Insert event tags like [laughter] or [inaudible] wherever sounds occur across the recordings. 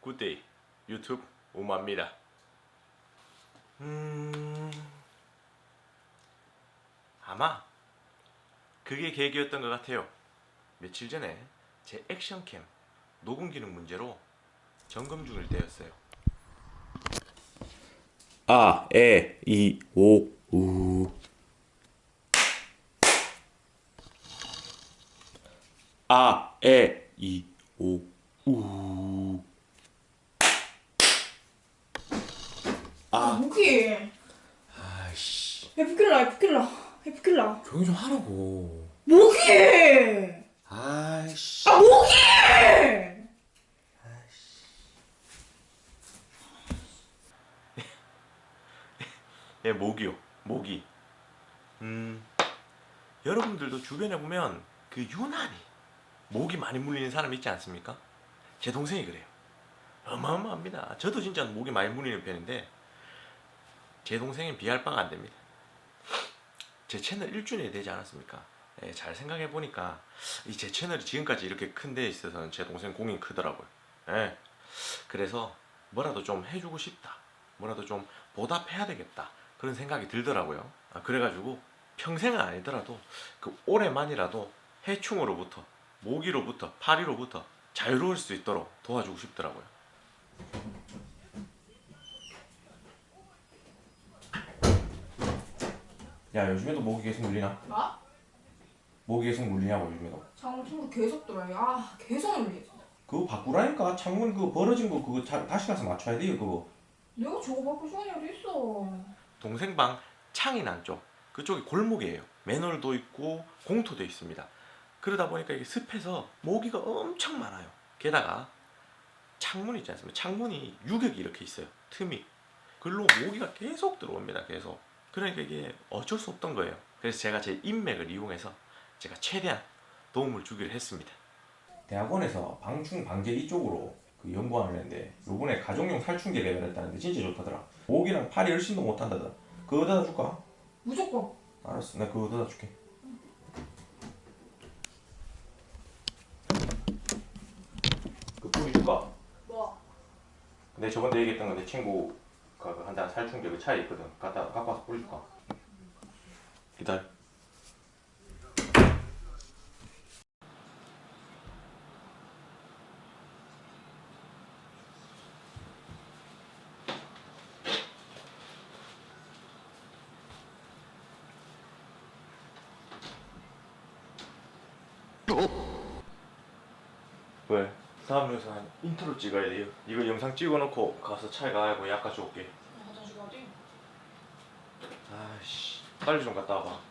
굿데이 유튜브 오마입니다. 음 아마 그게 계기였던 것 같아요. 며칠 전에 제 액션캠 녹음 기능 문제로 점검 중일 때였어요. 아, 에, 이, 오, 우. 아, 에, 이, 오, 우. 아, 모기. 아이씨. 에프킬라, 에프킬라, 에프킬라. 조용히 좀 하라고. 모기! 아이씨. 아, 모기! 예, 모기요. 모기. 음, 여러분들도 주변에 보면 그 유난히 모기 많이 물리는 사람 있지 않습니까? 제 동생이 그래요. 어마어마합니다. 저도 진짜 모기 많이 물리는 편인데 제 동생은 비할 바가 안 됩니다. 제 채널 1주년이 되지 않았습니까? 예, 잘 생각해 보니까 이 제 채널이 지금까지 이렇게 큰 데 있어서는 제 동생 공이 크더라고요. 예. 그래서 뭐라도 좀 해주고 싶다. 뭐라도 좀 보답해야 되겠다. 그런 생각이 들더라고요. 아, 그래가지고 평생은 아니더라도 그 올해만이라도 해충으로부터 모기로부터 파리로부터 자유로울 수 있도록 도와주고 싶더라고요. 야 요즘에도 모기 계속 물리나? 뭐? 모기 계속 물리냐고 요즘에도? 친구 계속 들어요. 아, 계속 물리. 그거 바꾸라니까 창문 그거 벌어진 거 그거 자- 다시 가서 맞춰야 돼요 그거. 내가 저거 바꿀 시간이 어디 있어. 동생 방 창이 난 쪽 그쪽이 골목이에요. 맨홀도 있고 공터도 있습니다. 그러다 보니까 이게 습해서 모기가 엄청 많아요. 게다가 창문 있지 않습니까? 창문이 유격이 이렇게 있어요. 틈이. 글로 모기가 계속 들어옵니다. 계속. 그러니까 이게 어쩔 수 없던 거예요. 그래서 제가 제 인맥을 이용해서 제가 최대한 도움을 주기로 했습니다. 대학원에서 방충 방제 이쪽으로 그 연구원을 했는데 요번에 가정용 살충제 개발했다는데 진짜 좋다더라. 모기랑 파리 얼씬도 못한다더라. 그거 다 줄까? 무조건. 알았어, 내가 그거 다 줄게. 그 뿌리 줄까? 뭐? 근데 저번에 얘기했던 건내 친구가 그 한잔 살충제 그 차에 있거든. 갖다 갖고 와서 뿌리 줄까? 기다려. 왜? 다음 영상 인트로 찍어야 돼요. 이거 영상 찍어놓고 가서 차에 가고 약 가져올게. 화장실 어디? 아씨, 빨리 좀 갔다 와봐.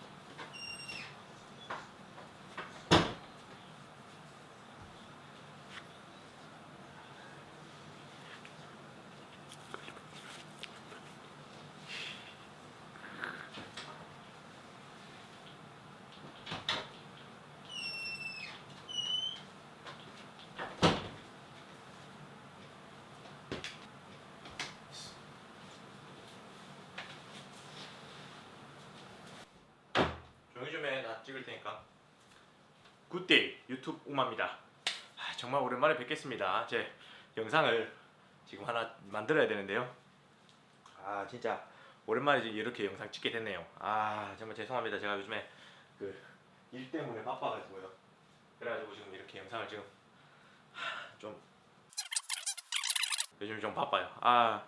조용히 좀 해. 나 찍을 테니까. 굿데이 유튜브 우마입니다. 아, 정말 오랜만에 뵙겠습니다. 제 영상을 지금 하나 만들어야 되는데요. 아 진짜 오랜만에 이렇게 영상 찍게 됐네요. 아 정말 죄송합니다. 제가 요즘에 그 일 때문에 바빠가지고요. 그래가지고 지금 이렇게 영상을 지금 하, 좀 요즘 좀 바빠요. 아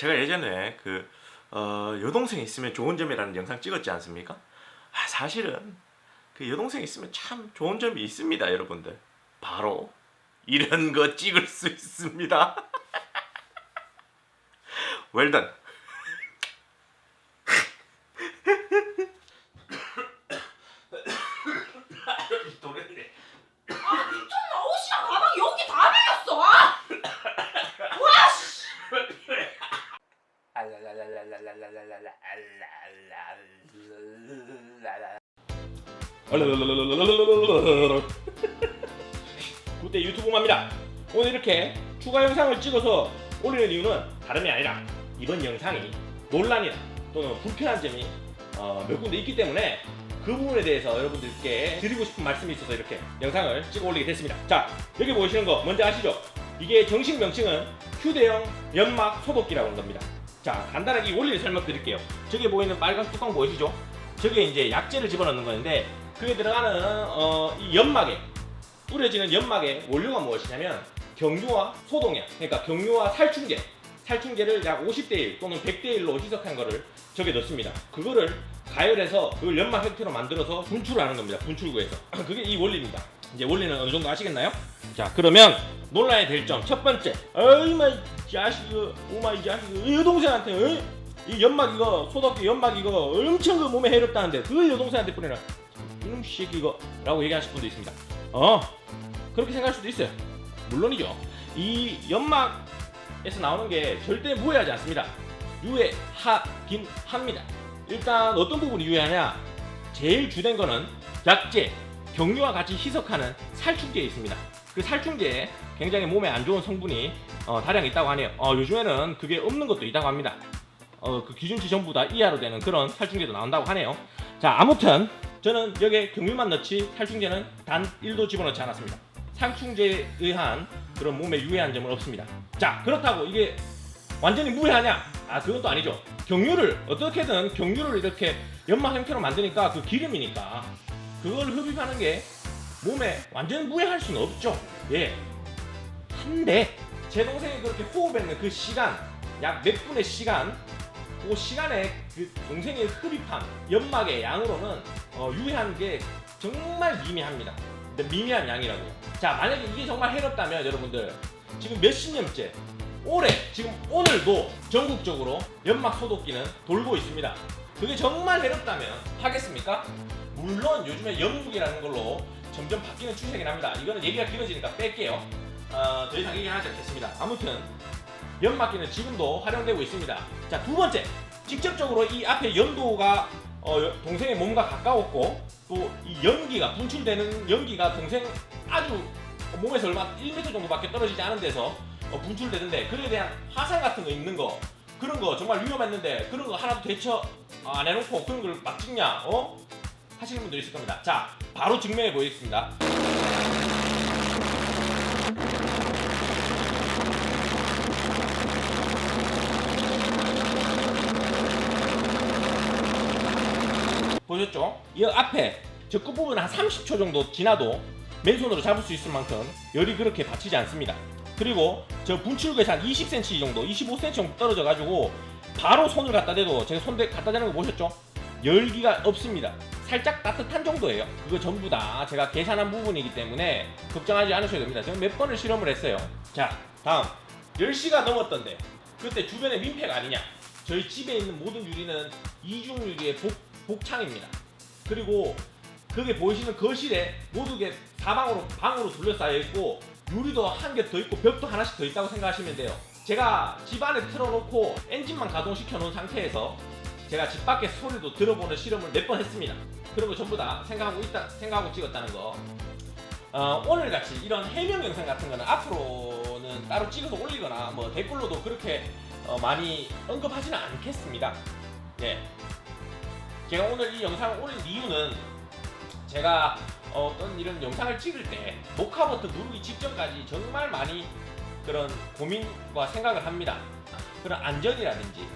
제가 예전에 그 어, 여동생 있으면 좋은 점이라는 영상 찍었지 않습니까? 아, 사실은 그 여동생 있으면 참 좋은 점이 있습니다, 여러분들. 바로 이런 거 찍을 수 있습니다. [laughs] 웰던. 도련이네. 아 미쳤나 옷이랑 가방 여기 다 빌렸어 아! 와 씨! [laughs] 그때 유튜브입니다. 오늘 이렇게 추가 영상을 찍어서 올리는 이유는 다름이 아니라 이번 영상이 논란이나 또는 불편한 점이 어, 몇 군데 있기 때문에 그 부분에 대해서 여러분들께 드리고 싶은 말씀이 있어서 이렇게 영상을 찍어 올리게 됐습니다. 자, 여기 보이시는 거 뭔지 아시죠? 이게 정식 명칭은 휴대용 연막 소독기라고 하는 겁니다. 자, 간단하게 이 원리를 설명드릴게요. 저기 보이는 빨간 뚜껑 보이시죠? 저게 이제 약재를 집어넣는 건데 그게 들어가는 어, 이 연막에 뿌려지는 연막의 원료가 무엇이냐면 경유와 소독약, 그러니까 경유와 살충제, 살충제를 약 50대 1 또는 100대 1로 희석한 거를 저게 넣습니다. 그거를 가열해서 그걸 연막 형태로 만들어서 분출하는 겁니다. 분출구에서. [clears throat] 그게 이 원리입니다. 이제 원리는 어느 정도 아시겠나요? 자, 그러면 논란이 될 점 첫 번째. 어이 마이 자식, 오마 이 자식, 이 여동생한테 어이? 이 연막 이거 소독기 연막 이거 엄청 그 몸에 해롭다는데 그걸 여동생한테 뿌리라. 새끼 이거 라고 얘기하실 분도 있습니다. 어 그렇게 생각할 수도 있어요. 물론이죠. 이 연막에서 나오는 게 절대 무해하지 않습니다. 유해하긴 합니다. 일단 어떤 부분이 유해하냐? 제일 주된 거는 약재, 경유와 같이 희석하는 살충제에 있습니다. 그 살충제에 굉장히 몸에 안 좋은 성분이 어, 다량 있다고 하네요. 어, 요즘에는 그게 없는 것도 있다고 합니다. 어, 그 기준치 전부 다 이하로 되는 그런 살충제도 나온다고 하네요. 자, 아무튼 저는 여기에 경유만 넣지 살충제는 단 1도 집어넣지 않았습니다. 살충제에 의한 그런 몸에 유해한 점은 없습니다. 자, 그렇다고 이게 완전히 무해하냐? 아, 그건 또 아니죠. 경유를 어떻게든 경유를 이렇게 연막 형태로 만드니까 그 기름이니까 그걸 흡입하는 게 몸에 완전 무해할 수는 없죠. 예. 한데 제 동생이 그렇게 호흡했는 그 시간 약 몇 분의 시간 그 시간에 그 동생이 흡입한 연막의 양으로는 어, 유해한 게 정말 미미합니다. 근데 미미한 양이라고요. 자 만약에 이게 정말 해롭다면 여러분들 지금 몇십 년째 올해 지금 오늘도 전국적으로 연막 소독기는 돌고 있습니다. 그게 정말 해롭다면 하겠습니까? 물론 요즘에 영국이라는 걸로 점점 바뀌는 추세긴 합니다. 이거는 얘기가 길어지니까 뺄게요. 어, 더 이상 얘기 하지 않겠습니다. 아무튼 연막기는 지금도 활용되고 있습니다. 자, 두 번째. 직접적으로 이 앞에 연도가 어, 여- 동생의 몸과 가까웠고 또 이 연기가 분출되는 연기가 동생 아주 몸에서 얼마 1m 정도밖에 떨어지지 않은 데서 어, 분출되는데 그에 대한 화상 같은 거 있는 거 그런 거 정말 위험했는데 그런 거 하나도 대처 어, 안 해놓고 그런 걸 막 찍냐 어? 하시는 분도 있을 겁니다. 자, 바로 증명해 보이겠습니다. 보셨죠? 이 앞에 저 끝부분 한 30초 정도 지나도 맨손으로 잡을 수 있을 만큼 열이 그렇게 받치지 않습니다. 그리고 저 분출구에서 한 20cm 정도, 25cm 정도 떨어져 가지고 바로 손을 갖다 대도 제가 손 대- 갖다 대는 거 보셨죠? 열기가 없습니다. 살짝 따뜻한 정도예요. 그거 전부 다 제가 계산한 부분이기 때문에 걱정하지 않으셔도 됩니다. 저는 몇 번을 실험을 했어요. 자, 다음 10시가 넘었던데 그때 주변에 민폐가 아니냐? 저희 집에 있는 모든 유리는 이중 유리의 복, 복창입니다. 그리고 그게 보이시는 거실에 모두 게 사방으로 방으로 둘러싸여 있고 유리도 한 개 더 있고 벽도 하나씩 더 있다고 생각하시면 돼요. 제가 집 안에 틀어놓고 엔진만 가동시켜 놓은 상태에서 제가 집 밖에 소리도 들어보는 실험을 몇 번 했습니다. 그런 거 전부 다 생각하고 있다 생각하고 찍었다는 거. 어, 오늘 같이 이런 해명 영상 같은 거는 앞으로는 따로 찍어서 올리거나 뭐 댓글로도 그렇게 어, 많이 언급하지는 않겠습니다. 네. 제가 오늘 이 영상을 올린 이유는 제가 어떤 이런 영상을 찍을 때 녹화 버튼 누르기 직전까지 정말 많이 그런 고민과 생각을 합니다. 그런 안전이라든지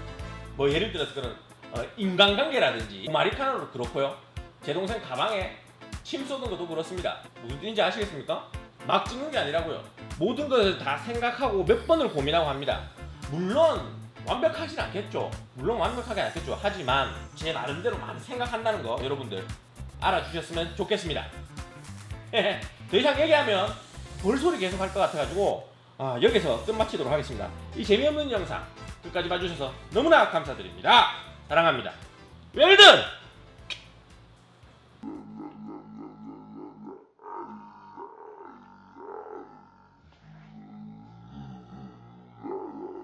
뭐 예를 들어서 그런 어, 인간관계라든지 마리카노도 그렇고요. 제 동생 가방에 침 쏟은 것도 그렇습니다. 무슨 뜻인지 아시겠습니까? 막 찍는 게 아니라고요. 모든 것을 다 생각하고 몇 번을 고민하고 합니다. 물론 완벽하진 않겠죠. 물론 완벽하게 않겠죠. 하지만 제 나름대로 많이 생각한다는 거 여러분들 알아주셨으면 좋겠습니다. [laughs] 더 이상 얘기하면 벌소리 계속 할 것 같아가지고 아, 여기서 끝마치도록 하겠습니다. 이 재미없는 영상 끝까지 봐주셔서 너무나 감사드립니다. 사랑합니다. 웰든!